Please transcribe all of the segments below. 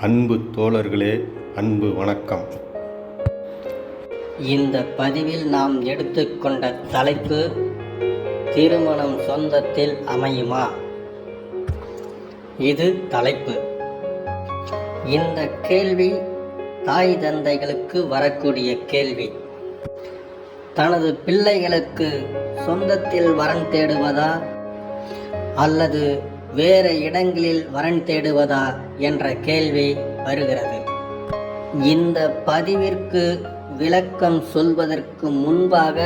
அன்பு தோழர்களே அன்பு வணக்கம். இந்த பதிவில் நாம் எடுத்துக்கொண்ட தலைப்பு திருமணம் சொந்தத்தில் அமையுமா? இது தலைப்பு. இந்த கேள்வி தாய் தந்தைகளுக்கு வரக்கூடிய கேள்வி. தனது பிள்ளைகளுக்கு சொந்தத்தில் வரன் தேடுவதா அல்லது வேறு இடங்களில் வரன் தேடுவதா என்ற கேள்வி வருகிறது. இந்த பதிவிற்கு விளக்கம் சொல்வதற்கு முன்பாக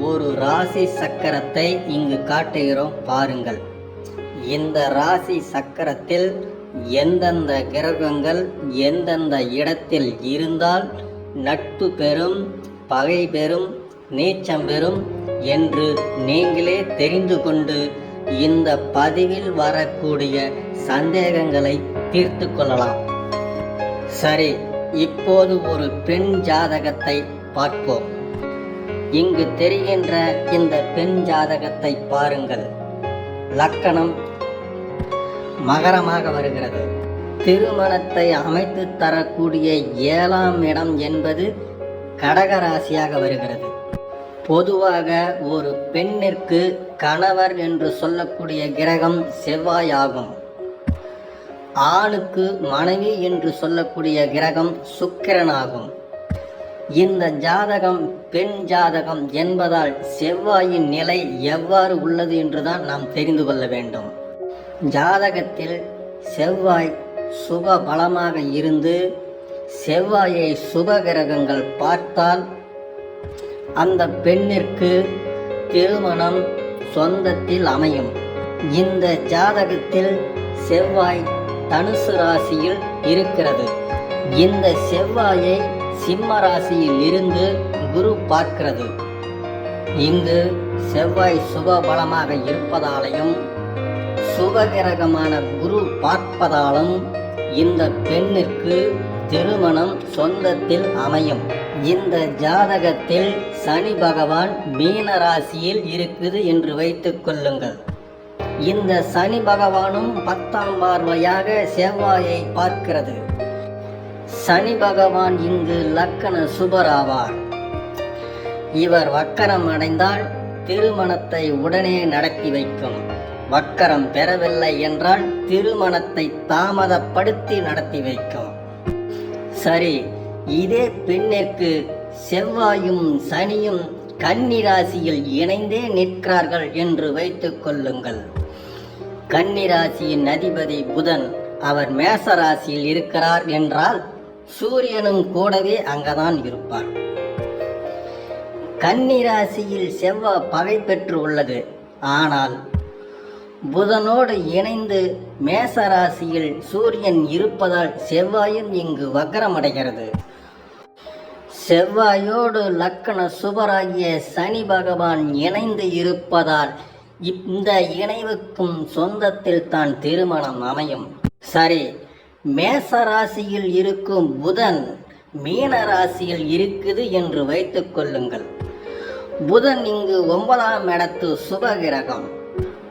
ஒரு ராசி சக்கரத்தை இங்கு காட்டுகிறோம் பாருங்கள். இந்த ராசி சக்கரத்தில் எந்தெந்த கிரகங்கள் எந்தெந்த இடத்தில் இருந்தால் நட்பு பெறும் பகை பெறும் நீச்சம் பெறும் என்று நீங்களே தெரிந்து கொண்டு இந்த பதிவில் வரக்கூடிய சந்தேகங்களை தீர்த்து கொள்ளலாம். சரி இப்போது ஒரு பெண் ஜாதகத்தை பார்ப்போம். இங்கு தெரிகின்ற இந்த பெண் ஜாதகத்தை பாருங்கள். லக்கணம் மகரமாக வருகிறது. திருமணத்தை அமைத்து தரக்கூடிய ஏழாம் இடம் என்பது கடகராசியாக வருகிறது. பொதுவாக ஒரு பெண்ணிற்கு கணவர் என்று சொல்லக்கூடிய கிரகம் செவ்வாயாகும். ஆணுக்கு மனைவி என்று சொல்லக்கூடிய கிரகம் சுக்கிரனாகும். இந்த ஜாதகம் பெண் ஜாதகம் என்பதால் செவ்வாயின் நிலை எவ்வாறு உள்ளது என்றுதான் நாம் தெரிந்து கொள்ள வேண்டும். ஜாதகத்தில் செவ்வாய் சுப பலமாக இருந்து செவ்வாயை சுப கிரகங்கள் பார்த்தால் அந்த பெண்ணிற்கு திருமணம் சொந்தத்தில் அமையும். இந்த ஜாதகத்தில் செவ்வாய் தனுசு ராசியில் இருக்கிறது. இந்த செவ்வாயை சிம்ம ராசியில் இருந்து குரு பார்க்கிறது. இங்கு செவ்வாய் சுப பலமாக இருப்பதாலையும் சுபகிரகமான குரு பார்ப்பதாலும் இந்த பெண்ணிற்கு திருமணம் சொந்தத்தில் அமையும். இந்த ஜாதகத்தில் சனி பகவான் மீன ராசியில் இருக்குது என்று வைத்துக் கொள்ளுங்கள். இந்த சனி பகவானும் பத்தாம் பார்வையாக செவ்வாயை பார்க்கிறது. சனி பகவான் இங்கு லக்கண சுபராவார். இவர் வக்கரம் அடைந்தால் திருமணத்தை உடனே நடத்தி வைக்கும். வக்கரம் பெறவில்லை என்றால் திருமணத்தை தாமதப்படுத்தி நடத்தி வைக்கும். சரி இதே பெண்ணிற்கு செவ்வாயும் சனியும் கன்னிராசியில் இணைந்தே நிற்கிறார்கள் என்று வைத்துக் கொள்ளுங்கள். கன்னிராசியின் அதிபதி புதன் அவர் மேச ராசியில் இருக்கிறார் என்றால் சூரியனும் கூடவே அங்கதான் இருப்பார். கன்னிராசியில் செவ்வாய் பகை பெற்று உள்ளது. ஆனால் புதனோடு இணைந்து மேச ராசியில் சூரியன் இருப்பதால் செவ்வாயும் இங்கு வக்கரமடைகிறது. செவ்வாயோடு லக்கண சுபராகிய சனி பகவான் இணைந்து இருப்பதால் இந்த இணைவுக்கும் சொந்தத்தில் தான் திருமணம் அமையும். சரி மேச ராசியில் இருக்கும் புதன் மீன ராசியில் இருக்குது என்று வைத்துக் கொள்ளுங்கள். புதன் இங்கு ஒன்பதாம் இடத்து சுபகிரகம்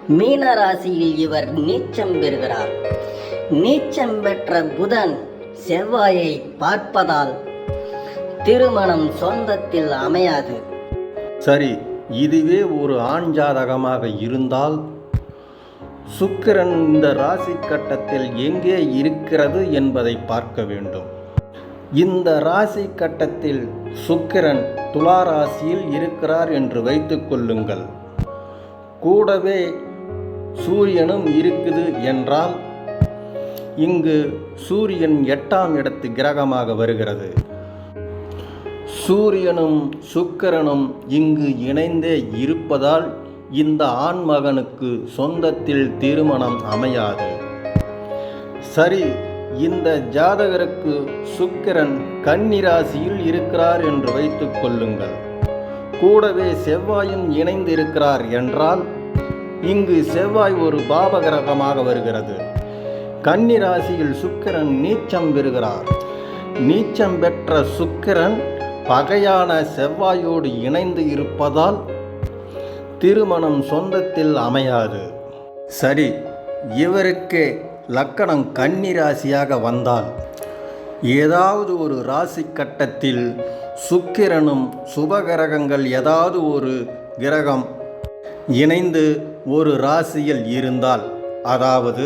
மீன ராசியில் இவர் நீச்சம் பெறுகிறார். நீச்சம் பெற்ற புதன் செவ்வாயை பார்ப்பதால் திருமணம் சொந்தத்தில் அமையாது. சரி இதுவே ஒரு ஆண் ஜாதகமாக இருந்தால் சுக்கிரன் இந்த ராசி கட்டத்தில் எங்கே இருக்கிறது என்பதை பார்க்க வேண்டும். இந்த ராசி கட்டத்தில் சுக்கிரன் துலா ராசியில் இருக்கிறார் என்று வைத்துக் கொள்ளுங்கள். கூடவே சூரியனும் இருக்குது என்றால் இங்கு சூரியன் எட்டாம் இடத்து கிரகமாக வருகிறது. சூரியனும் சுக்கிரனும் இங்கு இணைந்தே இருப்பதால் இந்த ஆண்மகனுக்கு சொந்தத்தில் திருமணம் அமையாது. சரி இந்த ஜாதகருக்கு சுக்கிரன் கன்னிராசியில் இருக்கிறார் என்று வைத்துக் கொள்ளுங்கள். கூடவே செவ்வாயும் இணைந்திருக்கிறார் என்றால் இங்கு செவ்வாய் ஒரு பாபகிரகமாக வருகிறது. கன்னி ராசியில் சுக்கிரன் நீச்சம் பெறுகிறார். நீச்சம் பெற்ற சுக்கிரன் பகையான செவ்வாயோடு இணைந்து இருப்பதால் திருமணம் சொந்தத்தில் அமையாது. சரி இவருக்கு லக்கணம் கன்னி ராசியாக வந்தால் ஏதாவது ஒரு ராசி கட்டத்தில் சுக்கிரனும் சுபகிரகங்கள் ஏதாவது ஒரு கிரகம் இணைந்து ஒரு ராசியில் இருந்தால் அதாவது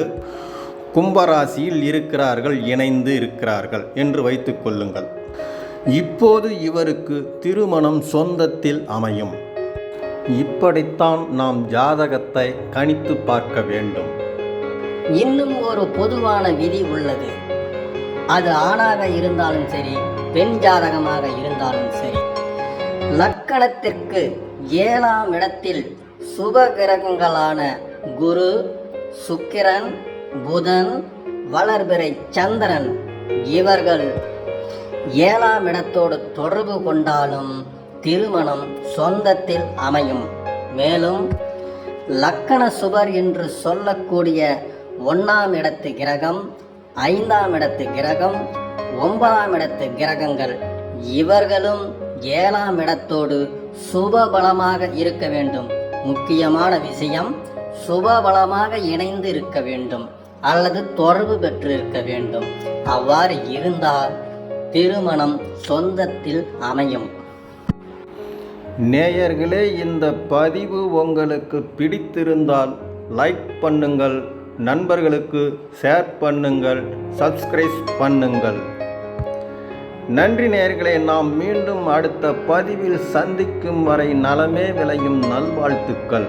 கும்பராசியில் இருக்கிறார்கள் இணைந்து இருக்கிறார்கள் என்று வைத்துக் கொள்ளுங்கள். இப்போது இவருக்கு திருமணம் சொந்தத்தில் அமையும். இப்படித்தான் நாம் ஜாதகத்தை கணித்து பார்க்க வேண்டும். இன்னும் ஒரு பொதுவான விதி உள்ளது. அது ஆணாக இருந்தாலும் சரி பெண் ஜாதகமாக இருந்தாலும் சரி லக்கணத்திற்கு ஏழாம் இடத்தில் சுப கிரகங்களான குரு சுக்கிரன் புதன் வளர்பிறை சந்திரன் இவர்கள் ஏழாம் இடத்தோடு தொடர்பு கொண்டாலும் திருமணம் சொந்தத்தில் அமையும். மேலும் லக்கண சுபர் என்று சொல்லக்கூடிய ஒன்றாம் இடத்து கிரகம் ஐந்தாம் இடத்து கிரகம் ஒன்பதாம் இடத்து கிரகங்கள் இவர்களும் ஏழாம் இடத்தோடு சுபபலமாக இருக்க வேண்டும். முக்கியமான விஷயம் சுபபலமாக இணைந்து இருக்க வேண்டும் அல்லது தொடர்பு பெற்று இருக்க வேண்டும். அவ்வாறு இருந்தால் திருமணம் சொந்தத்தில் அமையும். நேயர்களே இந்த பதிவு உங்களுக்கு பிடித்திருந்தால் லைக் பண்ணுங்கள் நண்பர்களுக்கு ஷேர் பண்ணுங்கள் சப்ஸ்கிரைப் பண்ணுங்கள். நன்றி நேர்களை நாம் மீண்டும் அடுத்த பதிவில் சந்திக்கும் வரை நலமே விளையும் நல்வாழ்த்துக்கள்.